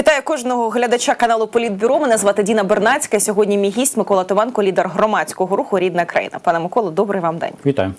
Вітаю кожного глядача каналу Політбюро. Мене звати Діна Бернацька. Сьогодні мій гість Микола Тованко, лідер громадського руху Рідна країна. Пане Миколо, добрий вам день. Вітаю.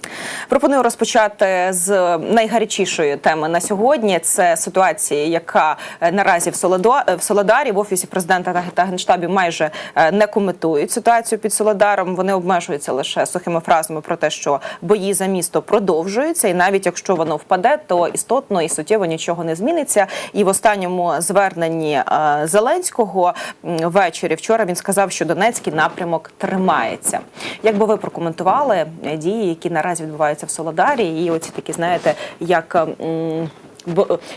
Пропоную розпочати з найгарячішої теми на сьогодні. Це ситуація, яка е, наразі в Солодо- в Солодарі в офісі президента та- та генштабі майже е, не коментують ситуацію під Солодаром. Вони обмежуються лише сухими фразами про те, що бої за місто продовжуються, і навіть якщо воно впаде, то істотно і суттєво нічого не зміниться. І в останньому зверненні е, Зеленського ввечері вчора він сказав, що Донецький напрямок тримається. Як би ви прокоментували е, дії, які наразі відбуваються в Солодарі, і оці такі, знаєте, як.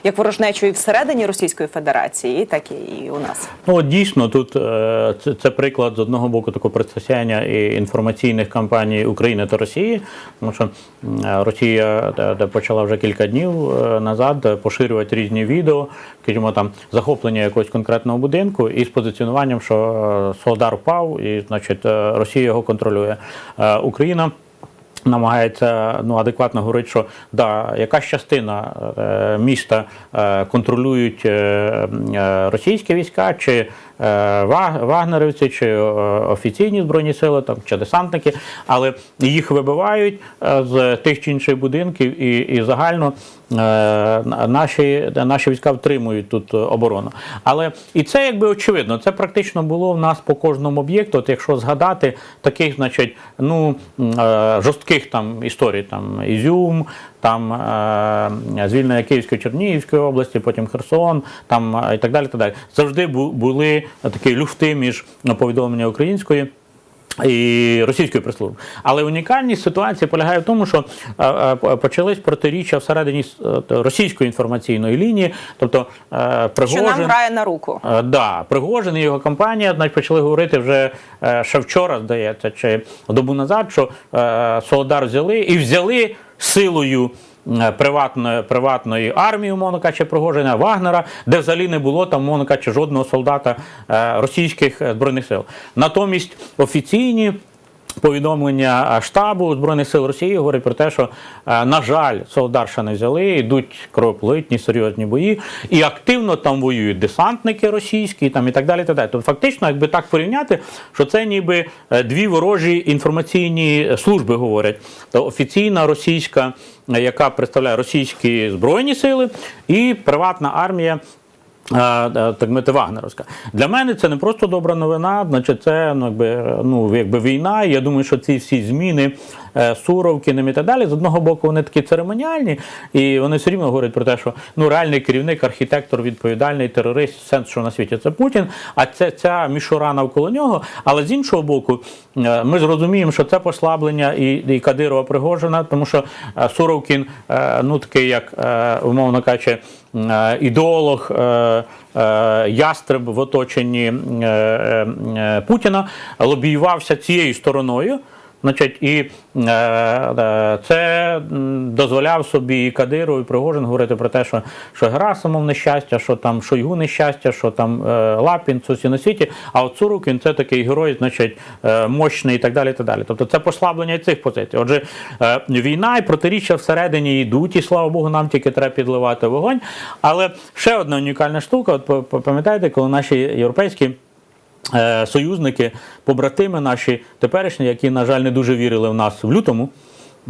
Як ворожнечою всередині Російської Федерації, так і у нас. Ну дійсно тут е, це, це приклад з одного боку такого протистояння і інформаційних кампаній України та Росії, тому що Росія де почала вже кілька днів е, назад поширювати різні відео, скажімо там захоплення якогось конкретного будинку і з позиціонуванням, що е, Солодар впав, і значить Росія його контролює. Україна. Намагається ну адекватно говорити, що да, якась частина е, міста е, контролюють е, російські війська, чи вагнерівці, чи е, офіційні збройні сили, там чи десантники, але їх вибивають е, з тих чи інших будинків, і, і загально е, наші, наші війська втримують тут оборону. Але і це якби очевидно, це практично було в нас по кожному об'єкту. От якщо згадати таких, значить, ну е, жорстких там історій, там Ізюм, там е, звільнення Київської Чернігівської області, потім Херсон, там е, і так далі. Так далі. Завжди були такі люфти між е, повідомлення української. І російської прес-служби. Але унікальність ситуації полягає в тому, що е, е, почались протиріччя всередині російської інформаційної лінії, тобто е, Що нам грає на руку? Да, Пригожин і його компанія значить, почали говорити вже ще вчора, здається, чи добу назад, що Солодар взяли і взяли силою. е, Приватної, приватної армії, умовно кажучи, Пригожина, Вагнера, де взагалі не було там, умовно кажучи, жодного солдата е, російських е, збройних сил. Натомість офіційні повідомлення штабу Збройних сил Росії говорять про те, що, на жаль, Солодар ще не взяли, йдуть кровополитні, серйозні бої, і активно там воюють десантники російські там, і так далі. Так далі. Тобто, фактично, якби так порівняти, що це ніби е, дві ворожі інформаційні служби говорять. Офіційна російська, е, яка представляє російські збройні сили, і приватна армія. Так мити Вагнеровська. Для мене це не просто добра новина, значить це ну, якби, ну, якби війна. Я думаю, що ці всі зміни Суровкіним і так далі, з одного боку, вони такі церемоніальні, і вони все рівно говорять про те, що ну, реальний керівник, архітектор, відповідальний терорист, сенс, що на світі це Путін, а це ця мішура навколо нього. Але з іншого боку, е, ми зрозуміємо, що це послаблення і, і Кадирова Пригожина, тому що е, Суровкін, е, ну такий, як е, умовно кажучи, е, ідеолог. е, е, Ястреб в оточенні е, е, е, Путіна лобіювався цією стороною. Значить, і е, е, це дозволяв собі і Кадиров, і Пригожин говорити про те, що, що Герасимов нещастя, що там Шойгу нещастя, що там е, Лапін, Сусі на світі. А от Цурукін це такий герой, значить, е, мощний і так далі. і так далі. Тобто це послаблення цих позицій. Отже, е, війна і протиріччя всередині йдуть, і слава Богу, нам тільки треба підливати вогонь. Але ще одна унікальна штука. От пам'ятаєте, коли наші європейські. Е, союзники, побратими наші теперішні, які, на жаль, не дуже вірили в нас в лютому.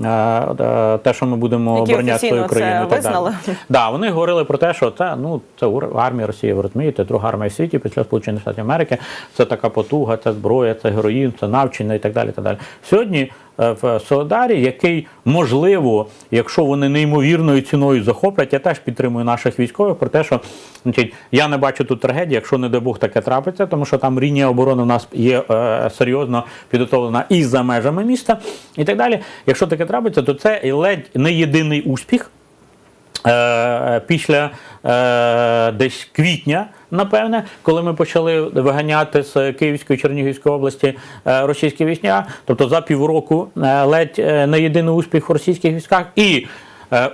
е, е, Те, що ми будемо обороняти свою країну. це визнали. так. Да, вони говорили про те, що це ну це армія Росії, ви розумієте, друга армія світі після Сполучених Штатів Америки. Це така потуга, це зброя, це героїн, це навчення і так далі. Так далі. Сьогодні в Солодарі, який можливо, якщо вони неймовірною ціною захоплять, я теж підтримую наших військових про те, що значить, я не бачу тут трагедії, якщо не дай Бог таке трапиться, тому що там лінія оборони у нас є е, серйозно підготовлена і за межами міста, і так далі. Якщо таке трапиться, то це ледь не єдиний успіх. Е, Після е, десь квітня, напевне, коли ми почали виганяти з Київської Чернігівської області е, російські війська, тобто за півроку е, ледь е, не єдиний успіх в російських військах. І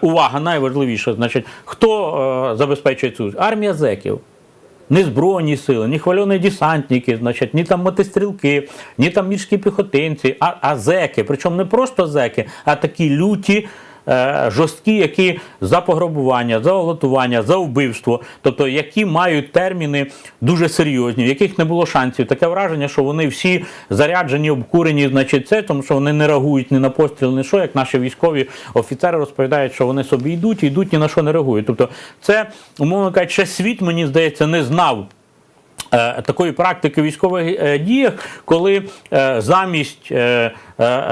увага, найважливіше, значить, хто забезпечує цю армія зеків. Ні збройні сили, ні хвальоні десантники, значить, ні там мотострілки, ні там міські піхотинці, а, а зеки. Причому не просто зеки, а такі люті. Е, жорсткі, які за пограбування, за оголотування, за вбивство, тобто які мають терміни дуже серйозні, в яких не було шансів. Таке враження, що вони всі заряджені, обкурені, значить, це, тому що вони не реагують ні на постріл, ні що, як наші військові офіцери розповідають, що вони собі йдуть, йдуть, ні на що не реагують. Тобто, це, умовно кажучи, ще світ, мені здається, не знав. е, Такої практики військових е, діях, коли замість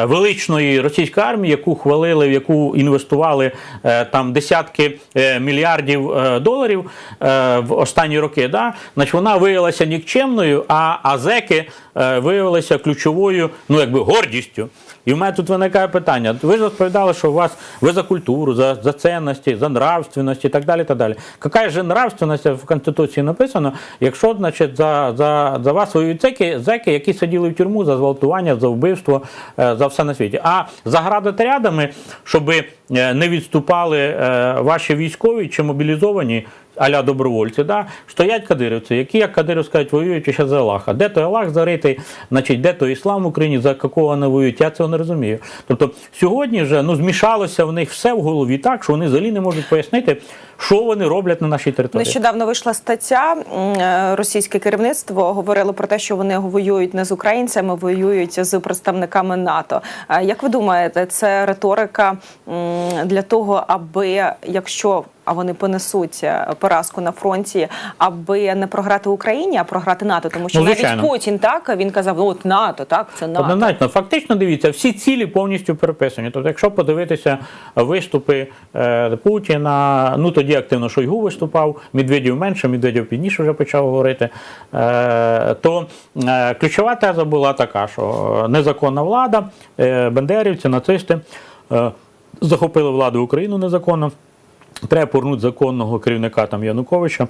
величної російської армії, яку хвалили, в яку інвестували е, там десятки е, мільярдів е, доларів е, в останні роки, да, значить вона виявилася нікчемною, а азеки е, виявилися ключовою, ну якби гордістю. І в мене тут виникає питання. Ви ж розповідали, що у вас ви за культуру, за, за цінності, за нравственність і так далі. Так далі. Яка ж нравственність в Конституції написано, якщо значить, за, за, за вас воюють зеки, які сиділи в тюрму за зґвалтування, за вбивство, е, за все на світі. А за градотрядами, щоб не відступали е, ваші військові чи мобілізовані. Аля добровольці, да, стоять кадирівці, які, як кадирів скажуть, воюють ще за Аллаха. Де той Аллах заритий, значить, де той іслам в Україні, за якого вони воюють, я цього не розумію. Тобто сьогодні вже ну, змішалося в них все в голові так, що вони взагалі не можуть пояснити, що вони роблять на нашій території. Нещодавно вийшла стаття. е, Російське керівництво говорило про те, що вони воюють не з українцями, воюють з представниками НАТО. Е, Як ви думаєте, це риторика для того, аби якщо а вони понесуть е, поразку на фронті, аби не програти Україні, а програти НАТО, тому що Ну, навіть. Путін так він казав: ну от НАТО, так це НАТО. Однозначно, фактично дивіться, всі цілі повністю переписані. Тобто, якщо подивитися виступи е, Путіна, ну тоді активно Шойгу виступав, Медведєв менше, Медведєв пізніше вже почав говорити. Е, то е, ключова теза була така, що незаконна влада, е, бандерівці, нацисти е, захопили владу Україну незаконно. Треба повернути законного керівника там Януковича.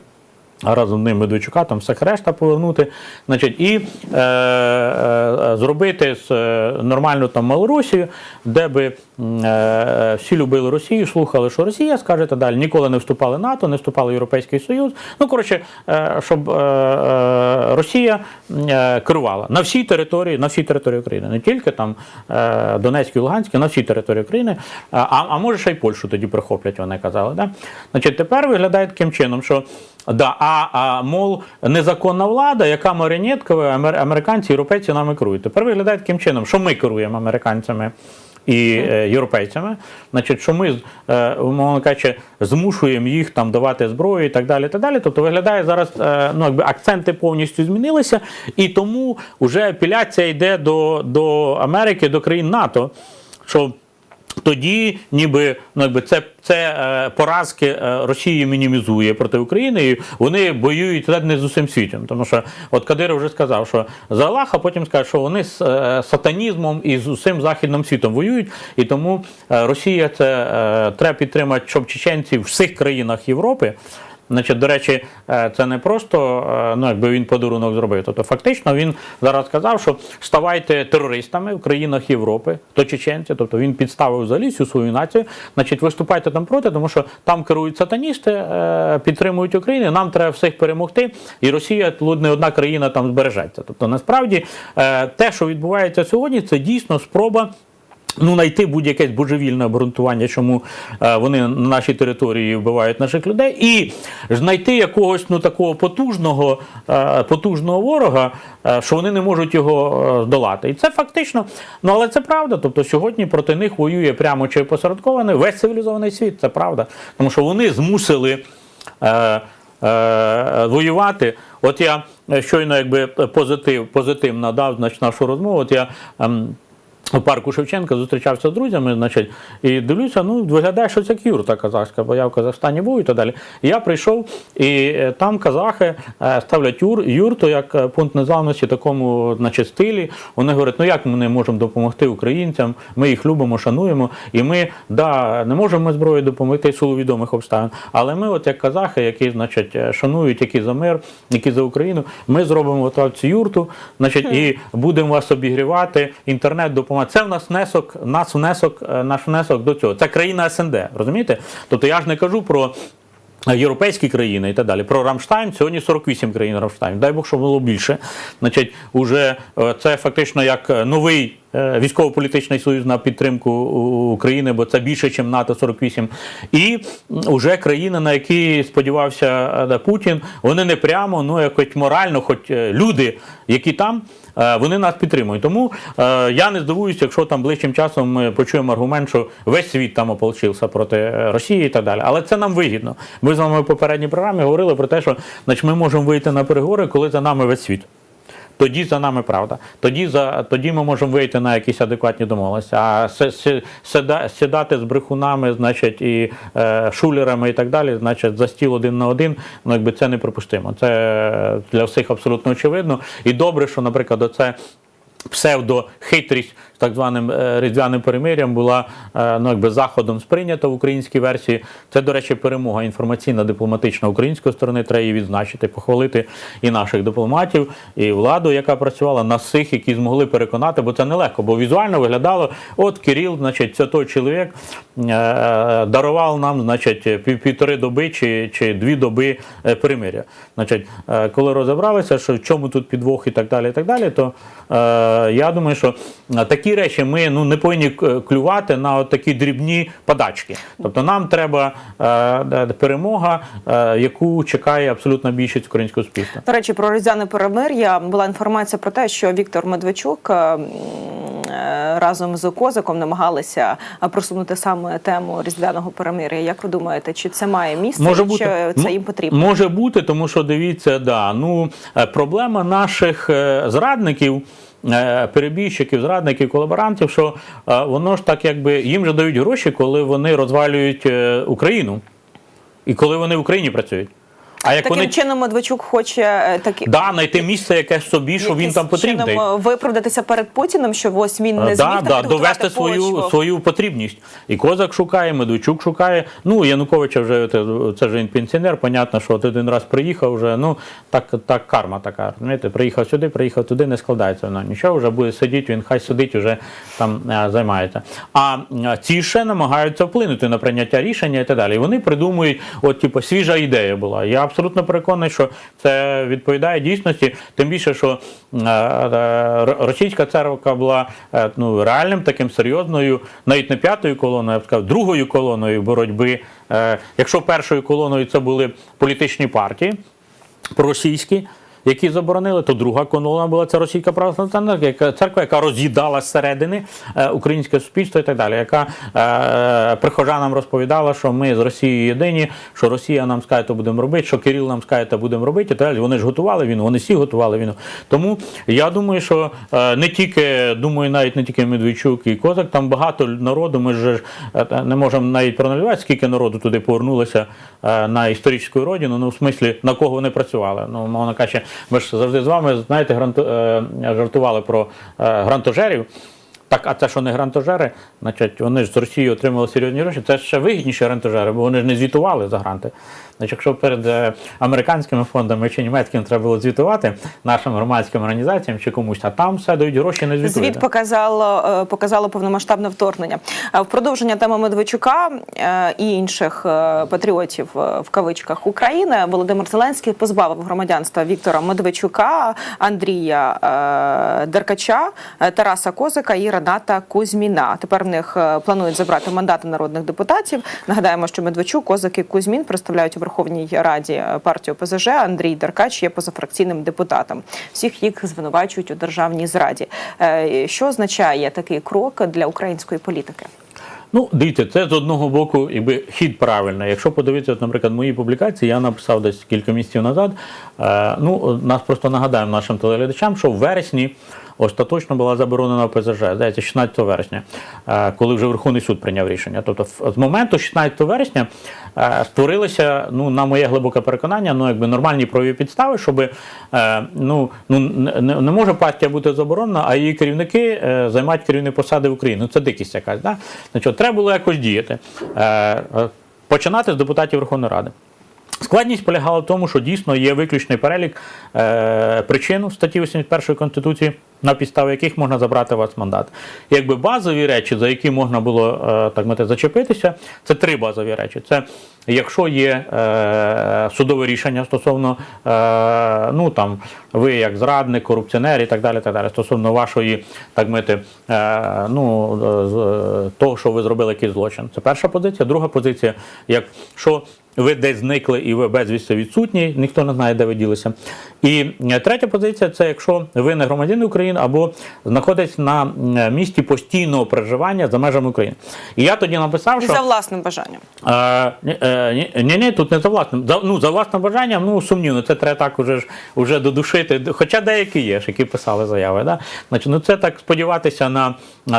А разом з ним Медведчука, там все решта повернути. Значить, і е, е, зробити з е, нормальну там Малорусію, де би е, всі любили Росію, слухали, що Росія скаже та далі. Ніколи не вступали в НАТО, не вступали в Європейський Союз. Ну, коротше, е, щоб е, е, Росія е, керувала на всій території, на всій території України, не тільки там е, Донецькій, Луганській, на всій території України. А, а може ще й Польщу тоді прихоплять, вони казали. Да? Значить, тепер виглядає таким чином, що Да, а, а мол, незаконна влада, яка маріонеткова, амер- американці, європейці нами керують. Тепер виглядає таким чином, що ми керуємо американцями і е, європейцями, значить, що ми, е, умовно кажучи, змушуємо їх там давати зброю і так далі. І так далі. Тобто виглядає зараз, е, ну якби акценти повністю змінилися, і тому вже апеляція йде до, до Америки, до країн НАТО. що тоді, ніби ну якби це, це е, поразки е, Росії мінімізує проти України, і вони воюють ледь не з усім світом. Тому що от Кадир вже сказав, що за Аллаха, потім скаже, що вони з е, сатанізмом і з усім західним світом воюють, і тому е, Росія це е, треба підтримати, щоб чеченці в всіх країнах Європи. Значить, до речі, е, це не просто е, ну, якби він подарунок зробив. Тобто, фактично, він зараз сказав, що ставайте терористами в країнах Європи, то чеченці, тобто він підставив взагалі всю свою націю. Значить, виступайте там проти, тому що там керують сатаністи, е, підтримують Україну. Нам треба всіх перемогти, і Росія тут не одна країна там збережеться. Тобто, насправді, те, що відбувається сьогодні, це дійсно спроба. Ну, знайти будь-яке божевільне обґрунтування, чому е, вони на нашій території вбивають наших людей, і знайти якогось ну такого потужного, е, потужного ворога, е, що вони не можуть його здолати. І це фактично, ну але це правда. Тобто сьогодні проти них воює прямо чи посередковано весь цивілізований світ. Це правда, тому що вони змусили. Воювати. От я щойно якби позитив, позитив надав значить, нашу розмову. От я ем, у парку Шевченка зустрічався з друзями, значить, і дивлюся, ну виглядає, що це юрта казахська, бо я в Казахстані був і так далі. І я прийшов, і е, там казахи е, ставлять юр, юрту як е, пункт незламності такому, значить, стилі. Вони говорять, ну як ми не можемо допомогти українцям, ми їх любимо, шануємо, і ми да, не можемо ми зброю допомогти силу відомих обставин. Але ми, от як казахи, які значить, шанують, які за мир, які за Україну, ми зробимо от цю юрту, значить, і будемо вас обігрівати, інтернет допомагати. Це в нас внесок, нас внесок, е, наш внесок до цього. Це країна СНД, розумієте? Тобто я ж не кажу про. Європейські країни і так далі. Про Рамштайн сьогодні 48 країн Рамштайн. Дай Бог, щоб було більше. Значить, уже е, це фактично як е, новий е, Військово-політичний союз на підтримку України, бо це більше, ніж НАТО 48. І вже країни, на які сподівався е, Путін, вони не прямо, ну якось морально, хоч е, люди, які там, е, вони нас підтримують. Тому е, я не здивуюся, якщо там ближчим часом ми почуємо аргумент, що весь світ там ополчився проти е, Росії і так далі. Але це нам вигідно. Ми з вами в попередній програмі говорили про те, що значить, ми можемо вийти на переговори, коли за нами весь світ. Тоді за нами правда. Тоді за тоді ми можемо вийти на якісь адекватні домовленості. А сідати з брехунами, значить, і е, шулерами і так далі, значить, за стіл один на один, ну якби це неприпустимо. Це для всіх абсолютно очевидно. І добре, що, наприклад, оце. Псевдохитрість так званим е, різдвяним перемир'ям була е, ну, якби заходом сприйнята в українській версії. Це, до речі, перемога інформаційна дипломатична української сторони. Треба її відзначити, похвалити і наших дипломатів, і владу, яка працювала на всіх, які змогли переконати, бо це нелегко. Бо візуально виглядало, от Кирил, значить, це той чоловік е, дарував нам, значить, пів- півтори доби чи, чи дві доби перемир'я. Значить, коли розібралися, що в чому тут підвох і так далі, і так далі, то я думаю, що е, такі речі ми ну, не повинні клювати на от такі дрібні подачки. Тобто нам треба е, перемога, е, яку чекає абсолютна більшість українського суспільства. До речі, про різдвяне перемир'я була інформація про те, що Віктор Медведчук е, е, разом з Козаком намагалися е, просунути саме тему різдвяного перемир'я. Як ви думаєте, чи це має місце, Може бути. чи це їм потрібно? Може бути, тому що дивіться, да, ну, е, проблема наших е, зрадників. Е, Перебіжчиків, зрадників, колаборантів, що е, воно ж так, якби їм же дають гроші, коли вони розвалюють е, Україну і коли вони в Україні працюють. А як Таким вони чином Медведчук хоче е, такі да, знайти місце якесь собі, що він там потрібний. чином, е, виправдатися перед Путіним, що ось він не Е, зміг да, да, довести свою, почву. свою потрібність. І Козак шукає, Медведчук шукає. Ну, Януковича вже це, вже він пенсіонер, понятно, що от один раз приїхав вже. Ну, так, так карма така. Розумієте, приїхав сюди, приїхав туди, не складається воно. Нічого вже буде сидіти, він хай сидить, вже там займається. А ці ще намагаються вплинути на прийняття рішення і так далі. І вони придумують, от, типу, свіжа ідея була. Я абсолютно переконаний, що це відповідає дійсності, тим більше, що е, е, російська церква була е, ну, реальним таким серйозною, навіть не п'ятою колоною, я б сказав, другою колоною боротьби. Якщо першою колоною це були політичні партії проросійські. Які заборонили, то друга колона була це російська православна церква, яка роз'їдала зсередини е, українське суспільство і так далі, яка е, прихожанам розповідала, що ми з Росією єдині, що Росія нам скаже, то будемо робити, що Кирил нам скаже, то будемо робити. І так далі. Вони ж готували війну, вони всі готували війну. Тому я думаю, що е, не тільки думаю, навіть не тільки Медведчук і Козак, там багато народу. Ми ж е, не можемо навіть проаналізувати, скільки народу туди повернулося на історичну родину. Ну в смислі на кого вони працювали. Ну мовно кажучи, ми ж завжди з вами знаєте, гранту, е, жартували про е, грантожерів. Так, а це що не грантожери? Значить, вони ж з Росії отримали серйозні гроші. Це ще вигідніші грантожери, бо вони ж не звітували за гранти. Значить, якщо перед е, американськими фондами чи німецькими треба було звітувати нашим громадським організаціям чи комусь, а там все дають гроші, не звітують. Звіт показало, е, показало повномасштабне вторгнення. Е, В продовження теми Медведчука е, і інших е, патріотів е, в кавичках України Володимир Зеленський позбавив громадянства Віктора Медведчука, Андрія е, Деркача, е, Тараса Козика і Рената Кузьміна. Тепер в них е, планують забрати мандати народних депутатів. Нагадаємо, що Медведчук, Козик і Кузьмін представляють у Верховній Раді е, партію ПЗЖ. Андрій Деркач є позафракційним депутатом. Всіх їх звинувачують у державній зраді. Е, Що означає такий крок для української політики? Ну, дивіться, це з одного боку, якби хід правильний. Якщо подивитися, наприклад, мої публікації, я написав десь кілька місяців назад. Е, ну, нас просто нагадаємо нашим телеглядачам, що в вересні остаточно була заборонена ПЗЖ, здається, 16 вересня, е, коли вже Верховний суд прийняв рішення. Тобто, з моменту 16 вересня е, створилися, ну, на моє глибоке переконання, ну, якби нормальні правові підстави, щоб е, ну, ну, не, може партія бути заборонена, а її керівники займають керівні посади в Україні. Ну, це дикість якась. Да? Значить, треба було якось діяти. Починати з депутатів Верховної Ради. Складність полягала в тому, що дійсно є виключний перелік е, причин в статті 81 Конституції, на підставі яких можна забрати у вас мандат. Якби базові речі, за які можна було е, так мати зачепитися, це три базові речі. Це якщо є е, судове рішення стосовно е, ну там ви як зрадник, корупціонер і так далі, так далі, стосовно вашої, так мити, е, ну того, що ви зробили якийсь злочин. Це перша позиція. Друга позиція, якщо ви десь зникли і ви безвісти відсутні, ніхто не знає, де ви ділися. І е, третя позиція це якщо ви не громадянин України або знаходитесь на е, місці постійного проживання за межами України. І я тоді написав, І що за власним бажанням. Е, ні, ні, тут не за власним. За, ну, за власним бажанням, ну сумнівно, це треба так уже уже додушити. Хоча деякі є, які писали заяви. Да? Значить, ну це так сподіватися на,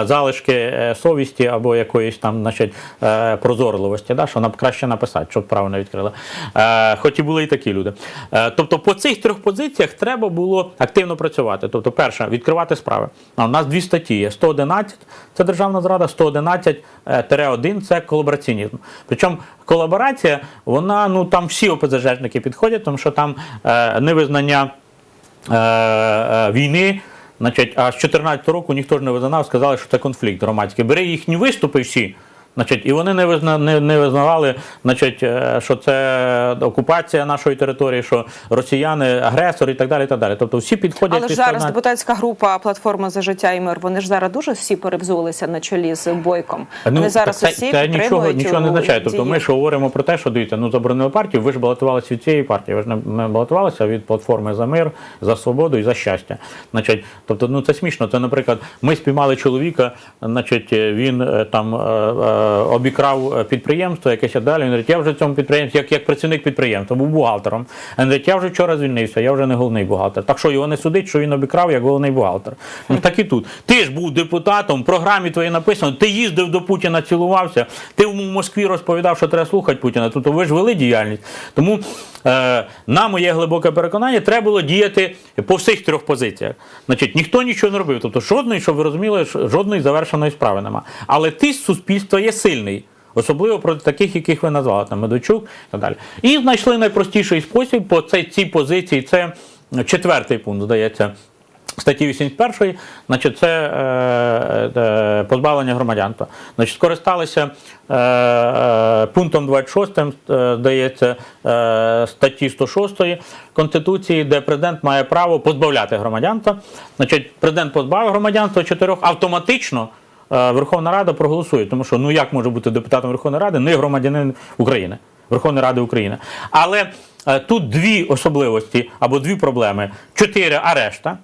залишки совісті або якоїсь там, значить, прозорливості, да? що нам краще написати, щоб правильно відкрили. Е, хоч і були і такі люди. Е, тобто, по цих трьох позиціях треба було активно працювати. Тобто, перше, відкривати справи. А у нас дві статті є: 111 це державна зрада, 111-1 це колабораційнізм. Причому колаборація, вона ну там всі ОПЗЖники підходять, тому що там е, невизнання е, е, війни. Значить, а з 14 року ніхто ж не визнав, сказали, що це конфлікт громадський. Бери їхні виступи всі. Значить, і вони не, визна, не, не визнавали, значить, е, що це окупація нашої території, що росіяни агресори і так далі. І так далі. Тобто всі підходять Але ж зараз сторону- депутатська група Платформа за життя і мир. Вони ж зараз дуже всі перевзулися на чолі з бойком. Ну, Вони зараз так усі це, це нічого, нічого не означає. Тобто ми ж говоримо про те, що дивіться, ну заборонили партію, ви ж балотувалися від цієї партії. Ви ж не балотувалися від платформи за мир, за свободу і за щастя. Значить, тобто, ну це смішно. Це, наприклад, ми спіймали чоловіка, значить, він е, там е, обікрав е, підприємство, якесь далі. Він говорить, я вже в цьому підприємстві, як, як працівник підприємства, був бухгалтером. Він говорить, я вже вчора звільнився, я вже не головний бухгалтер. Так що його не судить, що він обікрав як головний бухгалтер. Ну так і тут. Ти ж був депутатом, в програмі твоїй написано, ти їздив до Путіна, цілувався, ти в Москві розповідав, що треба слухати Путіна. Тобто ви ж вели діяльність. Тому е, на моє глибоке переконання, треба було діяти по всіх трьох позиціях. Значить, ніхто нічого не робив. Тобто, жодної, щоб ви розуміли, жодної завершеної справи нема. Але тиск суспільства є сильний. Особливо проти таких, яких ви назвали, там Медведчук і так далі. І знайшли найпростіший спосіб по цій, цій позиції. Це четвертий пункт, здається, статті 81, значить, це е, е, позбавлення громадянства. Значить, скористалися е, е, пунктом 26, е, здається, е, статті 106 Конституції, де президент має право позбавляти громадянства. Значить, президент позбавив громадянства чотирьох автоматично. е, Верховна Рада проголосує, тому що ну як може бути депутатом Верховної Ради, не громадянин України, Верховної Ради України. Але е, тут дві особливості або дві проблеми: чотири арешта.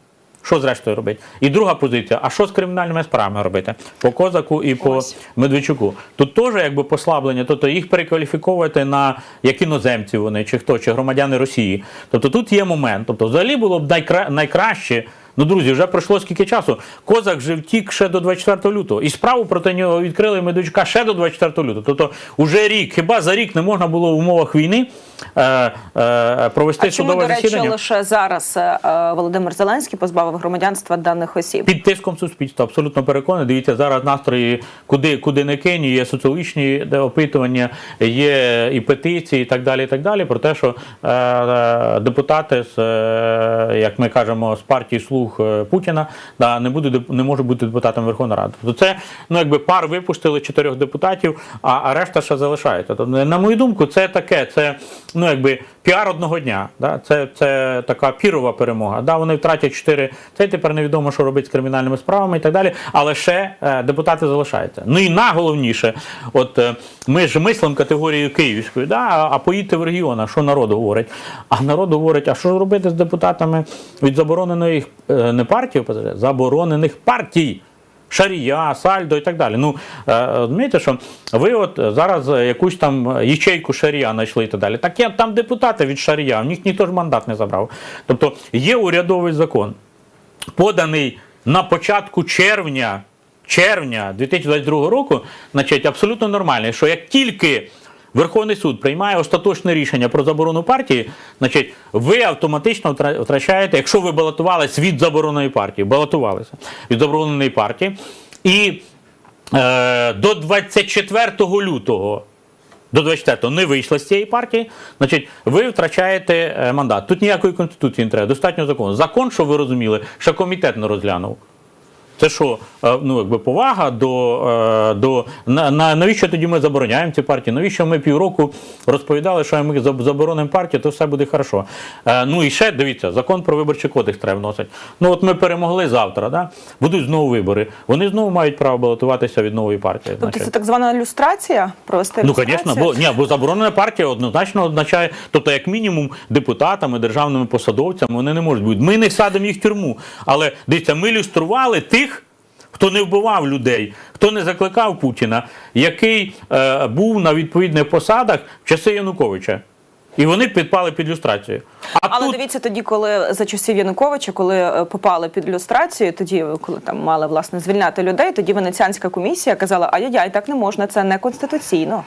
Що зрештою робити? І друга позиція: а що з кримінальними справами робити? По Козаку і по Ось. Медведчуку. Тут теж якби послаблення, тобто їх перекваліфіковувати на як іноземці вони, чи хто, чи громадяни Росії. Тобто тут є момент. Тобто, взагалі було б найкра... найкраще. Ну, друзі, вже пройшло скільки часу. Козак же втік ще до 24 лютого. І справу проти нього відкрили Медведчука ще до 24 лютого. Тобто, уже рік, хіба за рік не можна було в умовах війни провести А чому, судове до речі, лише зараз е, е, Володимир Зеленський позбавив громадянства даних осіб? Під тиском суспільства, абсолютно переконаний. Дивіться, зараз настрої куди, куди не кинь, є соціологічні опитування, є і петиції, і так далі. І так далі про те, що е, е, депутати з, е, як ми кажемо, з партії слуг е, Путіна да, не деп- не можуть бути депутатами Верховної Ради. Тобто це ну якби пар випустили чотирьох депутатів, а, а решта ще залишається. Тобто, на мою думку, це таке, це ну якби піар одного дня. Да? Це, це така пірова перемога. Да, вони втратять чотири. Це тепер невідомо, що робити з кримінальними справами і так далі. Але ще е, депутати залишаються. Ну і найголовніше, от е, ми ж мислимо категорією київською, да? а, поїдьте в регіон, а що народ говорить? А народ говорить, а що робити з депутатами від забороненої е, не партії, заборонених партій. Шарія, сальдо і так далі. Ну е, розумієте, що ви от зараз якусь там ячейку шарія знайшли і так далі. Так є там депутати від шарія, в них ніхто ж мандат не забрав. Тобто є урядовий закон, поданий на початку червня, червня 2022 року, значить, абсолютно нормальний, що як тільки Верховний суд приймає остаточне рішення про заборону партії, значить, ви автоматично втрачаєте, якщо ви балотувалися від забороненої партії, балотувалися від забороненої партії, і е, до 24 лютого до 24-го не вийшли з цієї партії, значить, ви втрачаєте е, мандат. Тут ніякої конституції не треба, достатньо закону. Закон, що ви розуміли, що комітет не розглянув. Це що, е, ну якби повага до, е, до на, на навіщо тоді ми забороняємо ці партії? Навіщо ми півроку розповідали, що ми заборонимо партію, то все буде хорошо. Е, Ну і ще дивіться, закон про виборчий кодекс треба вносити. Ну от ми перемогли завтра, да? будуть знову вибори. Вони знову мають право балотуватися від нової партії. Тобто це так звана люстрація? Просто Ну, звісно, бо ні, бо заборонена партія однозначно означає, тобто, як мінімум, депутатами, державними посадовцями вони не можуть бути. Ми не садимо їх в тюрму. Але дивіться, ми люстрували тих, хто не вбивав людей, хто не закликав Путіна, який е, був на відповідних посадах в часи Януковича. І вони підпали під люстрацію. А Але тут дивіться, тоді, коли за часів Януковича, коли е, попали під люстрацію, тоді коли там мали власне звільняти людей, тоді Венеціанська комісія казала: ай-яй, так не можна, це не конституційно.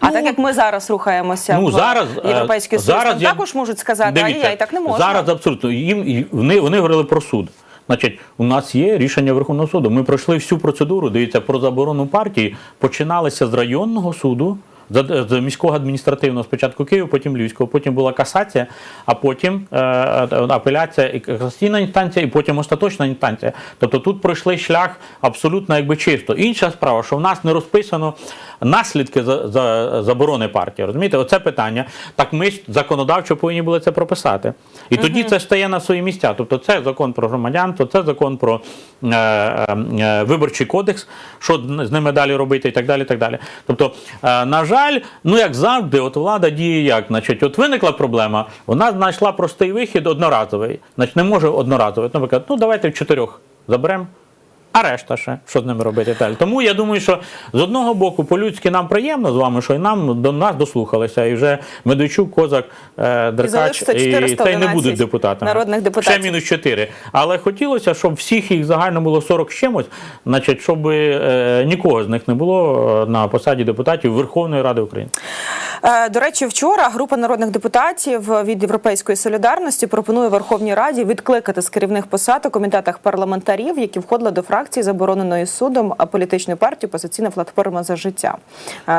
А Ну, так як ми зараз рухаємося Ну, в зараз, е, європейський союз, зараз там я- також можуть сказати, ай-яй, так не можна. Зараз абсолютно. Їм, вони, вони говорили про суд. Значить, у нас є рішення Верховного суду. Ми пройшли всю процедуру. Дивіться, про заборону партії починалися з районного суду. З- міського адміністративного спочатку Києва, потім Львівського, потім була касація, а потім е, е, апеляція і касаційна інстанція, і потім остаточна інстанція. Тобто тут пройшли шлях абсолютно якби чисто. Інша справа, що в нас не розписано наслідки за, за заборони партії. Розумієте, оце питання. Так ми законодавчо повинні були це прописати. І тоді це стає на свої місця. Тобто, це закон про громадянство, це закон про е, е, е, виборчий кодекс, що з ними далі робити, і так далі. І так далі. Тобто, е, на жаль, ну як завжди, от влада діє як. Значить, от виникла проблема, вона знайшла простий вихід одноразовий. Значить, не може одноразовий. Наприклад, ну давайте в чотирьох заберемо. А решта ще, що з ними робити далі. Тому я думаю, що з одного боку, по-людськи нам приємно з вами, що і нам до нас дослухалися, і вже Медведчук, Козак, е, Деркач, і це й не будуть депутатами. народних депутатів. Ще мінус 4. Але хотілося, щоб всіх їх загально було 40 з чимось, значить, щоб е, нікого з них не було е, на посаді депутатів Верховної Ради України. Е, До речі, вчора група народних депутатів від Європейської солідарності пропонує Верховній Раді відкликати з керівних посад у комітетах парламентарів, які входили до фракції забороненої судом політичної партії «Опозиційна платформа за життя.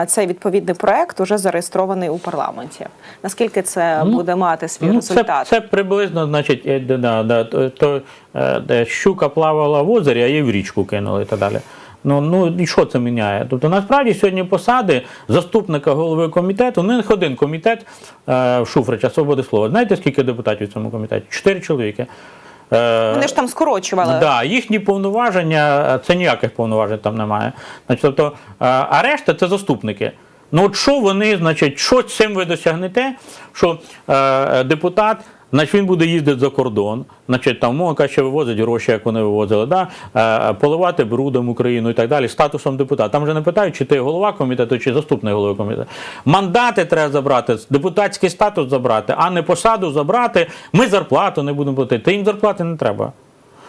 Цей відповідний проект уже зареєстрований у парламенті. Наскільки це буде мати свій Ну, результат? це приблизно, значить, е, да, да, то, е, де щука плавала в озері, а її в річку кинули і так далі. Ну, ну і що це міняє? Тобто насправді сьогодні посади заступника голови комітету, ну, не один комітет е, Шуфрича свободи слова. Знаєте, скільки депутатів в цьому комітеті? Чотири чоловіки. Е, Вони ж там скорочували. Да, їхні повноваження, це ніяких повноважень там немає. Значить, тобто, е, а решта це заступники. Ну от що вони, значить, що цим ви досягнете, що е, депутат, значить він буде їздити за кордон, значить там мова каже, вивозить гроші, як вони вивозили, да? е, поливати брудом Україну і так далі, статусом депутата. Там вже не питають, чи ти голова комітету, чи заступник голови комітету. Мандати треба забрати, депутатський статус забрати, а не посаду забрати. Ми зарплату не будемо платити. Та їм зарплати не треба.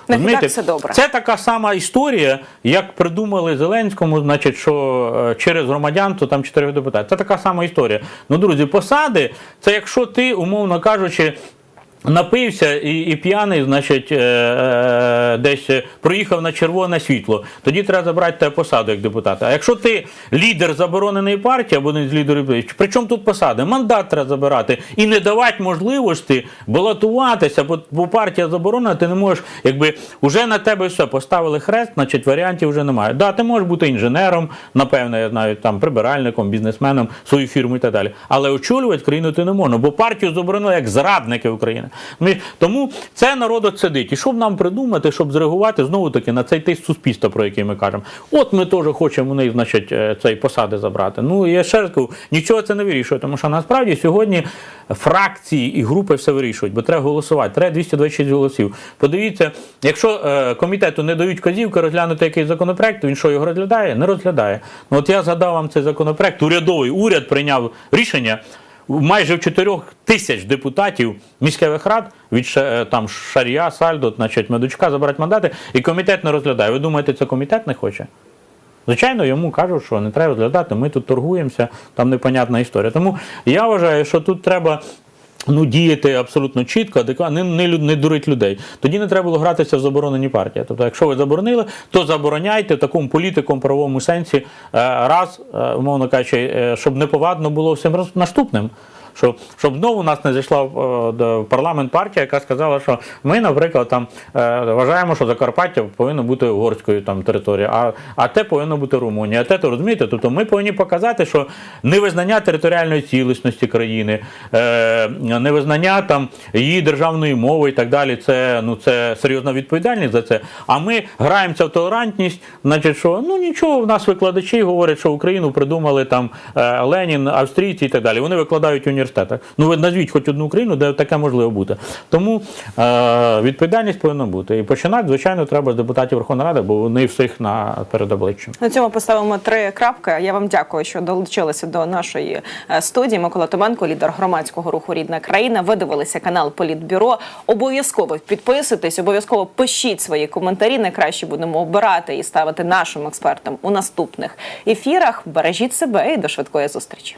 Ну, Розумієте? все добре. Це така сама історія, як придумали Зеленському, значить, що е, через громадянство там чотири депутати. Це така сама історія. Ну, друзі, посади, це якщо ти, умовно кажучи, Напився і, і п'яний, значить, е, е, десь проїхав на червоне світло. Тоді треба забрати тебе посаду як депутата. А якщо ти лідер забороненої партії або не з лідерів, при чому тут посади? Мандат треба забирати і не давати можливості балотуватися, бо, бо партія заборонена, ти не можеш, якби вже на тебе все поставили хрест, значить варіантів вже немає. Да, ти можеш бути інженером, напевно, я знаю, там прибиральником, бізнесменом, свою фірму і так далі. Але очолювати країну ти не можна, бо партію заборонили як зрадники України. Ми- Тому це народ от сидить. І щоб нам придумати, щоб зреагувати знову таки на цей тиск суспільства, про який ми кажемо. От ми теж хочемо у них, значить, е, цей посади забрати. Ну я ще раз кажу, нічого це не вирішує, тому що насправді сьогодні фракції і групи все вирішують, бо треба голосувати. Треба 226 голосів. Подивіться, якщо е, комітету не дають казівки розглянути якийсь законопроект, то він що його розглядає? Не розглядає. Ну от я згадав вам цей законопроект. Урядовий уряд прийняв рішення майже в 4 тисяч депутатів міських рад від е, там Шарія, Сальдо, значить, Медучка забрати мандати, і комітет не розглядає. Ви думаєте, це комітет не хоче? Звичайно, йому кажуть, що не треба розглядати, ми тут торгуємося, там непонятна історія. Тому я вважаю, що тут треба Ну, діяти абсолютно чітко, адекватно, не, не, не дурить людей. Тоді не треба було гратися в заборонені партії. Тобто, якщо ви заборонили, то забороняйте такому політиком правовому сенсі е, раз, е, умовно кажучи, е, щоб неповадно було всім наступним. Щоб, щоб знову нас не зайшла в, е, до- парламент партія, яка сказала, що ми, наприклад, там е, вважаємо, що Закарпаття повинно бути угорською там територією, а, а те повинно бути Румунія. А те, то розумієте, тобто ми повинні показати, що невизнання територіальної цілісності країни, е, невизнання там її державної мови і так далі. Це ну це серйозна відповідальність за це. А ми граємося в толерантність, значить, що ну нічого, в нас викладачі говорять, що Україну придумали там Ленін, австрійці і так далі. Вони викладають в університетах. Ну ви назвіть хоч одну країну, де таке можливо бути. Тому е, відповідальність повинна бути. І починати, звичайно, треба з депутатів Верховної Ради, бо вони всіх на перед обличчям. На цьому поставимо три крапки. Я вам дякую, що долучилися до нашої е, студії. Микола Томенко, лідер громадського руху Рідна країна. Ви дивилися канал Політбюро. Обов'язково підписуйтесь, обов'язково пишіть свої коментарі. Найкраще будемо обирати і ставити нашим експертам у наступних ефірах. Бережіть себе і до швидкої зустрічі.